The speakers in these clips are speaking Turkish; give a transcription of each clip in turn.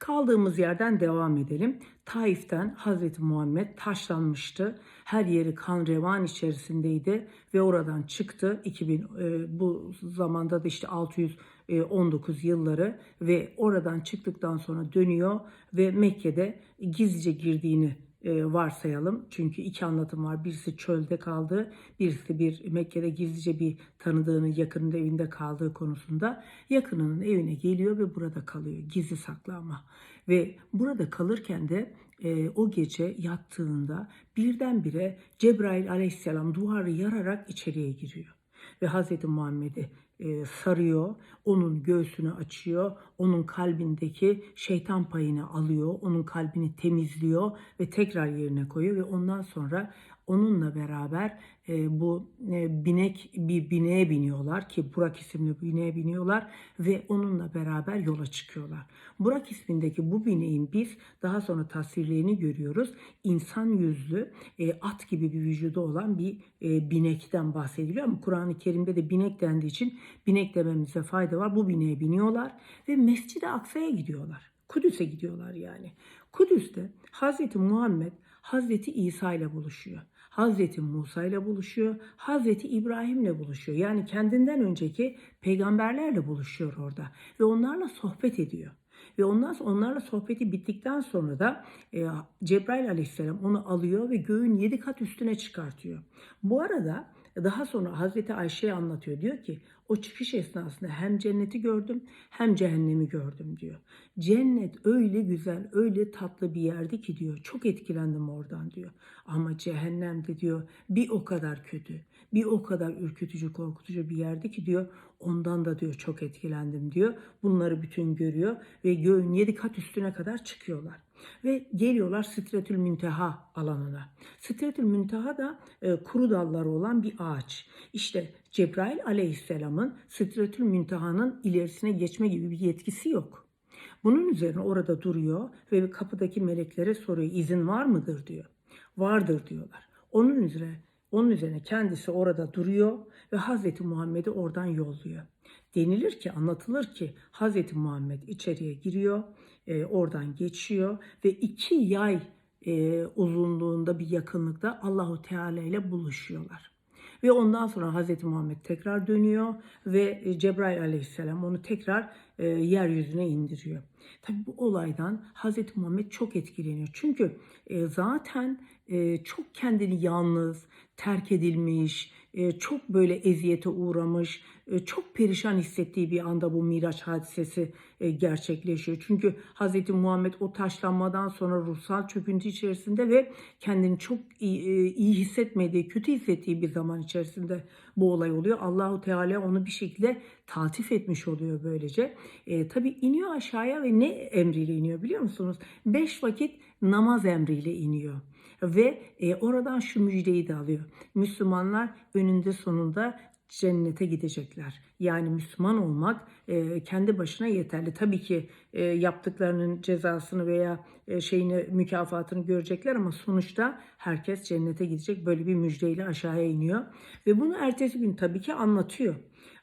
Kaldığımız yerden devam edelim. Taif'ten Hazreti Muhammed taşlanmıştı. Her yeri kan revan içerisindeydi ve oradan çıktı. 2000 e, bu zamanda da işte 619 yılları ve oradan çıktıktan sonra dönüyor ve Mekke'de gizlice girdiğini e, varsayalım. Çünkü iki anlatım var. Birisi çölde kaldı, birisi bir Mekke'de gizlice bir tanıdığının yakınında evinde kaldığı konusunda. Yakınının evine geliyor ve burada kalıyor. Gizli saklı ama. Ve burada kalırken de e, o gece yattığında birdenbire Cebrail aleyhisselam duvarı yararak içeriye giriyor. Ve Hazreti Muhammed'i e, sarıyor, onun göğsünü açıyor, onun kalbindeki şeytan payını alıyor, onun kalbini temizliyor ve tekrar yerine koyuyor ve ondan sonra onunla beraber e, bu e, binek bir bineğe biniyorlar ki Burak isimli bineğe biniyorlar ve onunla beraber yola çıkıyorlar. Burak ismindeki bu bineğin biz daha sonra tasvirlerini görüyoruz. İnsan yüzlü e, at gibi bir vücudu olan bir e, binekten bahsediliyor ama Kur'an-ı Kerim'de de binek dendiği için binek dememize fayda var. Bu bineğe biniyorlar ve Mescid-i Aksa'ya gidiyorlar. Kudüs'e gidiyorlar yani. Kudüs'te Hazreti Muhammed Hazreti İsa ile buluşuyor. Hazreti Musa ile buluşuyor, Hazreti İbrahim ile buluşuyor. Yani kendinden önceki peygamberlerle buluşuyor orada ve onlarla sohbet ediyor. Ve ondan sonra onlarla sohbeti bittikten sonra da e, Cebrail aleyhisselam onu alıyor ve göğün yedi kat üstüne çıkartıyor. Bu arada daha sonra Hazreti Ayşe'ye anlatıyor. Diyor ki o çıkış esnasında hem cenneti gördüm hem cehennemi gördüm diyor. Cennet öyle güzel, öyle tatlı bir yerdi ki diyor. Çok etkilendim oradan diyor. Ama cehennem de diyor bir o kadar kötü, bir o kadar ürkütücü, korkutucu bir yerdi ki diyor. Ondan da diyor çok etkilendim diyor. Bunları bütün görüyor ve göğün yedi kat üstüne kadar çıkıyorlar. Ve geliyorlar Sitretül Münteha alanına. Sitretül Münteha da e, kuru dalları olan bir ağaç. İşte Cebrail aleyhisselamın Sitretül Münteha'nın ilerisine geçme gibi bir yetkisi yok. Bunun üzerine orada duruyor ve kapıdaki meleklere soruyor izin var mıdır diyor. Vardır diyorlar. Onun üzerine onun üzerine kendisi orada duruyor ve Hazreti Muhammed'i oradan yolluyor. Denilir ki, anlatılır ki Hazreti Muhammed içeriye giriyor, e, oradan geçiyor ve iki yay e, uzunluğunda bir yakınlıkta Allahu Teala ile buluşuyorlar. Ve ondan sonra Hazreti Muhammed tekrar dönüyor ve e, Cebrail aleyhisselam onu tekrar e, yeryüzüne indiriyor. Tabi bu olaydan Hazreti Muhammed çok etkileniyor. Çünkü e, zaten e, çok kendini yalnız, terk edilmiş, çok böyle eziyete uğramış, e, çok perişan hissettiği bir anda bu Miraç hadisesi e, gerçekleşiyor. Çünkü Hz. Muhammed o taşlanmadan sonra ruhsal çöküntü içerisinde ve kendini çok iyi, iyi hissetmediği, kötü hissettiği bir zaman içerisinde bu olay oluyor. Allahu Teala onu bir şekilde taltif etmiş oluyor böylece. E, tabii iniyor aşağıya ve ne emriyle iniyor biliyor musunuz? Beş vakit namaz emriyle iniyor ve e, oradan şu müjdeyi de alıyor. Müslümanlar önünde sonunda cennete gidecekler. Yani Müslüman olmak e, kendi başına yeterli. Tabii ki e, yaptıklarının cezasını veya e, şeyini mükafatını görecekler ama sonuçta herkes cennete gidecek. Böyle bir müjdeyle aşağıya iniyor ve bunu ertesi gün tabii ki anlatıyor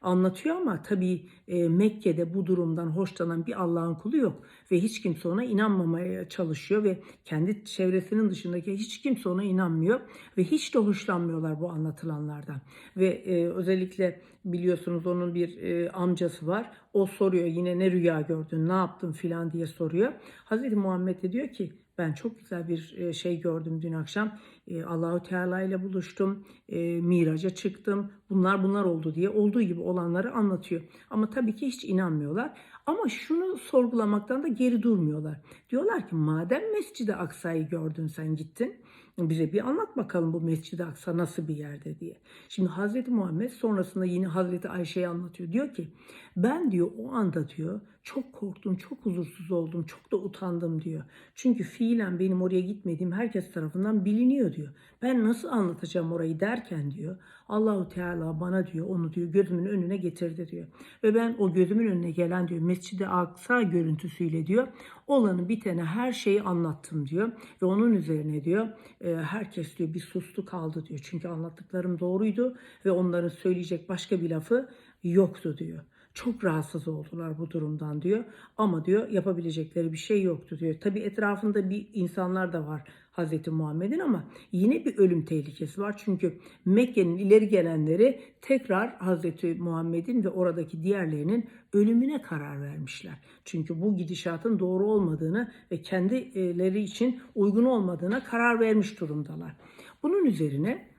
anlatıyor ama tabii e, Mekke'de bu durumdan hoşlanan bir Allah'ın kulu yok ve hiç kimse ona inanmamaya çalışıyor ve kendi çevresinin dışındaki hiç kimse ona inanmıyor ve hiç de hoşlanmıyorlar bu anlatılanlardan. Ve e, özellikle biliyorsunuz onun bir e, amcası var. O soruyor yine ne rüya gördün ne yaptın? filan diye soruyor. Hazreti Muhammed de diyor ki ben çok güzel bir e, şey gördüm dün akşam. E, Allahu Teala ile buluştum. E, miraca çıktım. Bunlar bunlar oldu diye olduğu gibi olanları anlatıyor. Ama tabii ki hiç inanmıyorlar. Ama şunu sorgulamaktan da geri durmuyorlar. Diyorlar ki madem Mescid-i Aksa'yı gördün sen gittin. Bize bir anlat bakalım bu Mescid-i Aksa nasıl bir yerde diye. Şimdi Hazreti Muhammed sonrasında yine Hazreti Ayşe'yi anlatıyor. Diyor ki ben diyor o anda diyor çok korktum, çok huzursuz oldum, çok da utandım diyor. Çünkü fiilen benim oraya gitmediğim herkes tarafından biliniyor diyor. Ben nasıl anlatacağım orayı derken diyor. Allahu Teala bana diyor onu diyor gözümün önüne getirdi diyor. Ve ben o gözümün önüne gelen diyor Mescid-i Aksa görüntüsüyle diyor olanı bitene her şeyi anlattım diyor. Ve onun üzerine diyor herkes diyor bir sustu kaldı diyor. Çünkü anlattıklarım doğruydu ve onların söyleyecek başka bir lafı yoktu diyor. Çok rahatsız oldular bu durumdan diyor. Ama diyor yapabilecekleri bir şey yoktu diyor. Tabii etrafında bir insanlar da var Hazreti Muhammed'in ama yine bir ölüm tehlikesi var. Çünkü Mekke'nin ileri gelenleri tekrar Hazreti Muhammed'in ve oradaki diğerlerinin ölümüne karar vermişler. Çünkü bu gidişatın doğru olmadığını ve kendileri için uygun olmadığına karar vermiş durumdalar. Bunun üzerine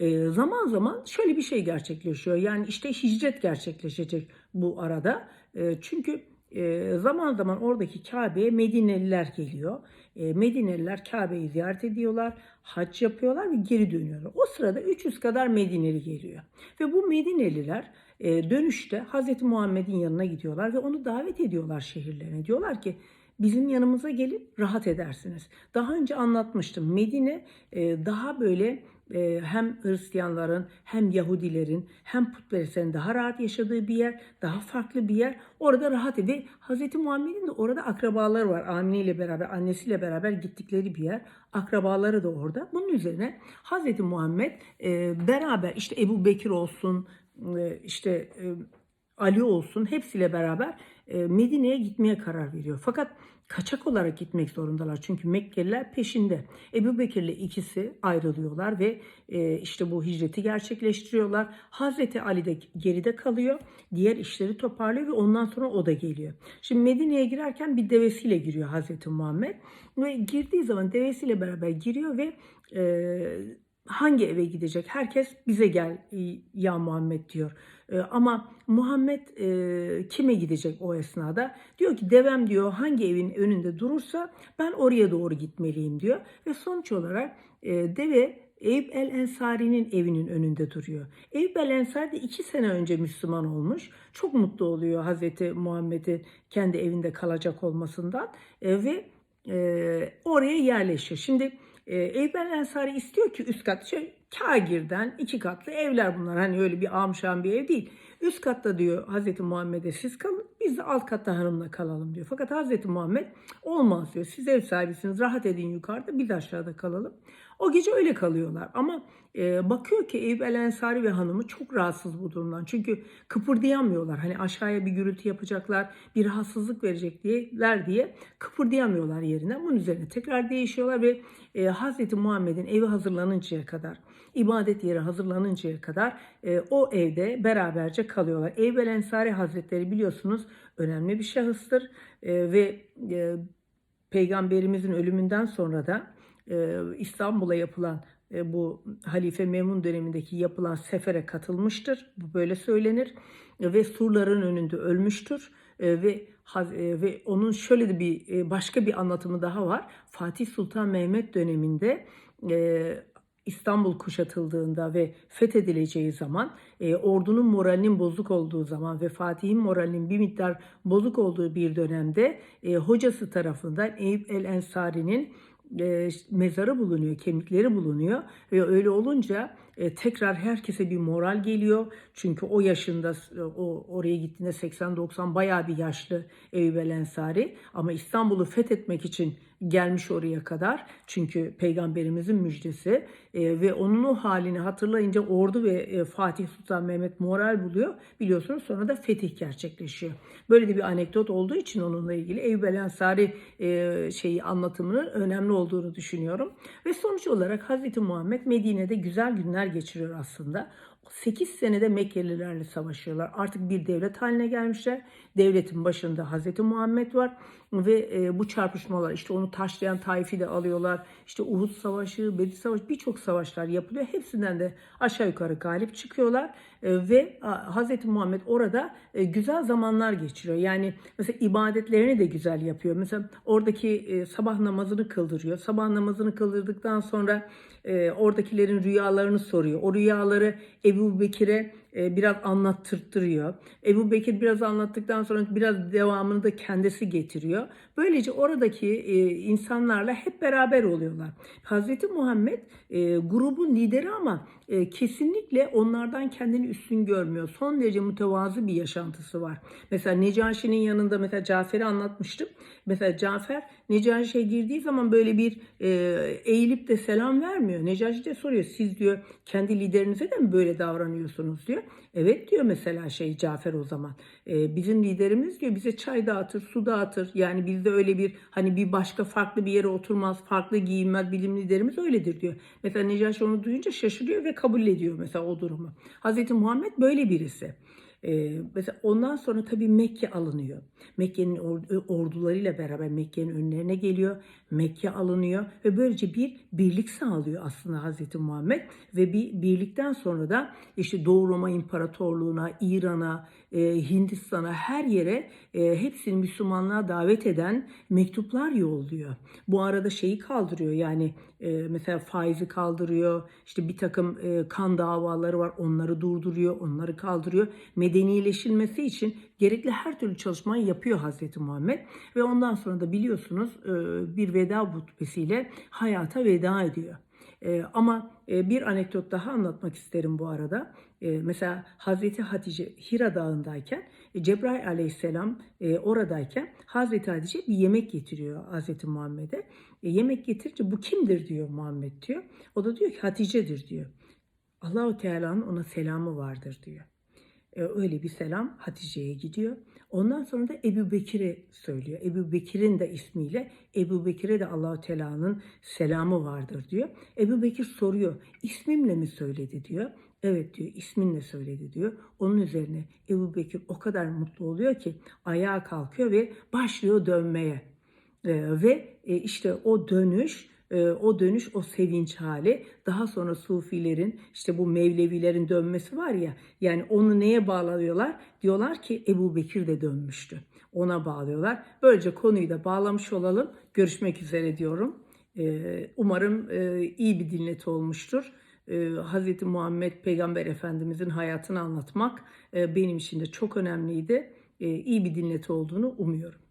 e, zaman zaman şöyle bir şey gerçekleşiyor. Yani işte hicret gerçekleşecek bu arada. E, çünkü e, zaman zaman oradaki Kabe'ye Medineliler geliyor. E, Medineliler Kabe'yi ziyaret ediyorlar, hac yapıyorlar ve geri dönüyorlar. O sırada 300 kadar Medineli geliyor. Ve bu Medineliler e, dönüşte Hazreti Muhammed'in yanına gidiyorlar ve onu davet ediyorlar şehirlerine. Diyorlar ki bizim yanımıza gelip rahat edersiniz. Daha önce anlatmıştım. Medine e, daha böyle hem Hristiyanların hem Yahudilerin hem putperestlerin daha rahat yaşadığı bir yer, daha farklı bir yer. Orada rahat ve Hz. Muhammed'in de orada akrabaları var. Amine ile beraber, annesiyle beraber gittikleri bir yer. Akrabaları da orada. Bunun üzerine Hz. Muhammed e, beraber işte Ebu Bekir olsun, e, işte e, Ali olsun hepsiyle beraber Medine'ye gitmeye karar veriyor. Fakat kaçak olarak gitmek zorundalar. Çünkü Mekkeliler peşinde. Ebu Bekir'le ikisi ayrılıyorlar ve e, işte bu hicreti gerçekleştiriyorlar. Hazreti Ali de geride kalıyor. Diğer işleri toparlıyor ve ondan sonra o da geliyor. Şimdi Medine'ye girerken bir devesiyle giriyor Hazreti Muhammed. Ve girdiği zaman devesiyle beraber giriyor ve e, hangi eve gidecek? Herkes bize gel ya Muhammed diyor. E, ama Muhammed e, kime gidecek o esnada? Diyor ki devem diyor hangi evin önünde durursa ben oraya doğru gitmeliyim diyor. Ve sonuç olarak e, deve Eyüp el Ensari'nin evinin önünde duruyor. Eyüp el Ensari de iki sene önce Müslüman olmuş. Çok mutlu oluyor Hazreti Muhammed'in kendi evinde kalacak olmasından e, ve e, oraya yerleşiyor. Şimdi e, Eyüp el Ensari istiyor ki üst kat şey, kagirden iki katlı evler bunlar. Hani öyle bir amşan bir ev değil. Üst katta diyor Hazreti Muhammed'e siz kalın biz de alt katta hanımla kalalım diyor. Fakat Hazreti Muhammed olmaz diyor. Siz ev sahibisiniz rahat edin yukarıda biz aşağıda kalalım. O gece öyle kalıyorlar ama e, bakıyor ki Eyüp El Ensari ve hanımı çok rahatsız bu durumdan. Çünkü kıpırdayamıyorlar. Hani aşağıya bir gürültü yapacaklar, bir rahatsızlık verecek diyeler diye kıpırdayamıyorlar yerinden. Bunun üzerine tekrar değişiyorlar ve e, Hazreti Muhammed'in evi hazırlanıncaya kadar, ibadet yeri hazırlanıncaya kadar e, o evde beraberce kalıyorlar. Eyüp El Ensari Hazretleri biliyorsunuz önemli bir şahıstır e, ve e, Peygamberimizin ölümünden sonra da İstanbul'a yapılan e, bu Halife Memun dönemindeki yapılan sefere katılmıştır. Bu böyle söylenir e, ve surların önünde ölmüştür e, ve e, ve onun şöyle de bir e, başka bir anlatımı daha var. Fatih Sultan Mehmet döneminde e, İstanbul kuşatıldığında ve fethedileceği zaman, e, ordunun moralinin bozuk olduğu zaman ve Fatih'in moralinin bir miktar bozuk olduğu bir dönemde e, hocası tarafından Eyüp el Ensari'nin e, mezarı bulunuyor, kemikleri bulunuyor ve öyle olunca e, tekrar herkese bir moral geliyor. Çünkü o yaşında o oraya gittiğinde 80-90 bayağı bir yaşlı Eyüp Ensari ama İstanbul'u fethetmek için gelmiş oraya kadar. Çünkü peygamberimizin müjdesi e, ve onun o halini hatırlayınca ordu ve e, Fatih Sultan Mehmet moral buluyor. Biliyorsunuz sonra da fetih gerçekleşiyor. Böyle de bir anekdot olduğu için onunla ilgili Eyüp Ensari e, şeyi anlatımının önemli olduğunu düşünüyorum. Ve sonuç olarak Hazreti Muhammed Medine'de güzel günler geçiriyor aslında. 8 senede Mekkelilerle savaşıyorlar. Artık bir devlet haline gelmişler. Devletin başında Hazreti Muhammed var ve e, bu çarpışmalar işte onu taşlayan Taif'i de alıyorlar. İşte Uhud Savaşı, Bedir Savaşı birçok savaşlar yapılıyor. Hepsinden de aşağı yukarı galip çıkıyorlar e, ve Hazreti Muhammed orada e, güzel zamanlar geçiriyor. Yani mesela ibadetlerini de güzel yapıyor. Mesela oradaki e, sabah namazını kıldırıyor. Sabah namazını kıldırdıktan sonra e, oradakilerin rüyalarını soruyor. O rüyaları Ebu Bekir'e e, biraz anlattırtırıyor. Ebu Bekir biraz anlattıktan sonra biraz devamını da kendisi getiriyor. Böylece oradaki e, insanlarla hep beraber oluyorlar. Hazreti Muhammed e, grubun lideri ama kesinlikle onlardan kendini üstün görmüyor. Son derece mütevazı bir yaşantısı var. Mesela Necaşi'nin yanında mesela Cafer'i anlatmıştım. Mesela Cafer Necaşi'ye girdiği zaman böyle bir eğilip de selam vermiyor. Necaşi de soruyor siz diyor kendi liderinize de mi böyle davranıyorsunuz diyor. Evet diyor mesela şey Cafer o zaman. E, bizim liderimiz diyor bize çay dağıtır, su dağıtır. Yani bizde öyle bir hani bir başka farklı bir yere oturmaz, farklı giyinmez. Bilim liderimiz öyledir diyor. Mesela Necaşi onu duyunca şaşırıyor ve kabul ediyor mesela o durumu. Hazreti Muhammed böyle birisi. Ee, mesela ondan sonra tabii Mekke alınıyor. Mekke'nin or- ordularıyla beraber Mekke'nin önlerine geliyor. Mekke alınıyor ve böylece bir birlik sağlıyor aslında Hazreti Muhammed ve bir birlikten sonra da işte Doğu Roma İmparatorluğu'na, İran'a, e, Hindistan'a her yere e, hepsini Müslümanlığa davet eden mektuplar yolluyor. Bu arada şeyi kaldırıyor yani e, mesela faizi kaldırıyor. İşte bir takım e, kan davaları var onları durduruyor, onları kaldırıyor. Medenileşilmesi için gerekli her türlü çalışmayı yapıyor Hazreti Muhammed ve ondan sonra da biliyorsunuz e, bir veda hutbesiyle hayata veda ediyor. E, ama e, bir anekdot daha anlatmak isterim bu arada. E, mesela Hazreti Hatice Hira Dağı'ndayken e, Cebrail aleyhisselam e, oradayken Hazreti Hatice bir yemek getiriyor Hazreti Muhammed'e. E, yemek getirince bu kimdir diyor Muhammed diyor. O da diyor ki Hatice'dir diyor. Allahu Teala'nın ona selamı vardır diyor. E, öyle bir selam Hatice'ye gidiyor. Ondan sonra da Ebu Bekir'e söylüyor. Ebu Bekir'in de ismiyle Ebu Bekir'e de Allahu Teala'nın selamı vardır diyor. Ebu Bekir soruyor. İsmimle mi söyledi diyor. Evet diyor isminle söyledi diyor. Onun üzerine Ebu Bekir o kadar mutlu oluyor ki ayağa kalkıyor ve başlıyor dönmeye. Ee, ve e, işte o dönüş o dönüş o sevinç hali. Daha sonra sufilerin işte bu mevlevilerin dönmesi var ya yani onu neye bağlıyorlar? Diyorlar ki Ebu Bekir de dönmüştü. Ona bağlıyorlar. Böylece konuyu da bağlamış olalım. Görüşmek üzere diyorum. Ee, umarım e, iyi bir dinleti olmuştur. Ee, Hazreti Muhammed Peygamber Efendimizin hayatını anlatmak e, benim için de çok önemliydi. Ee, iyi bir dinleti olduğunu umuyorum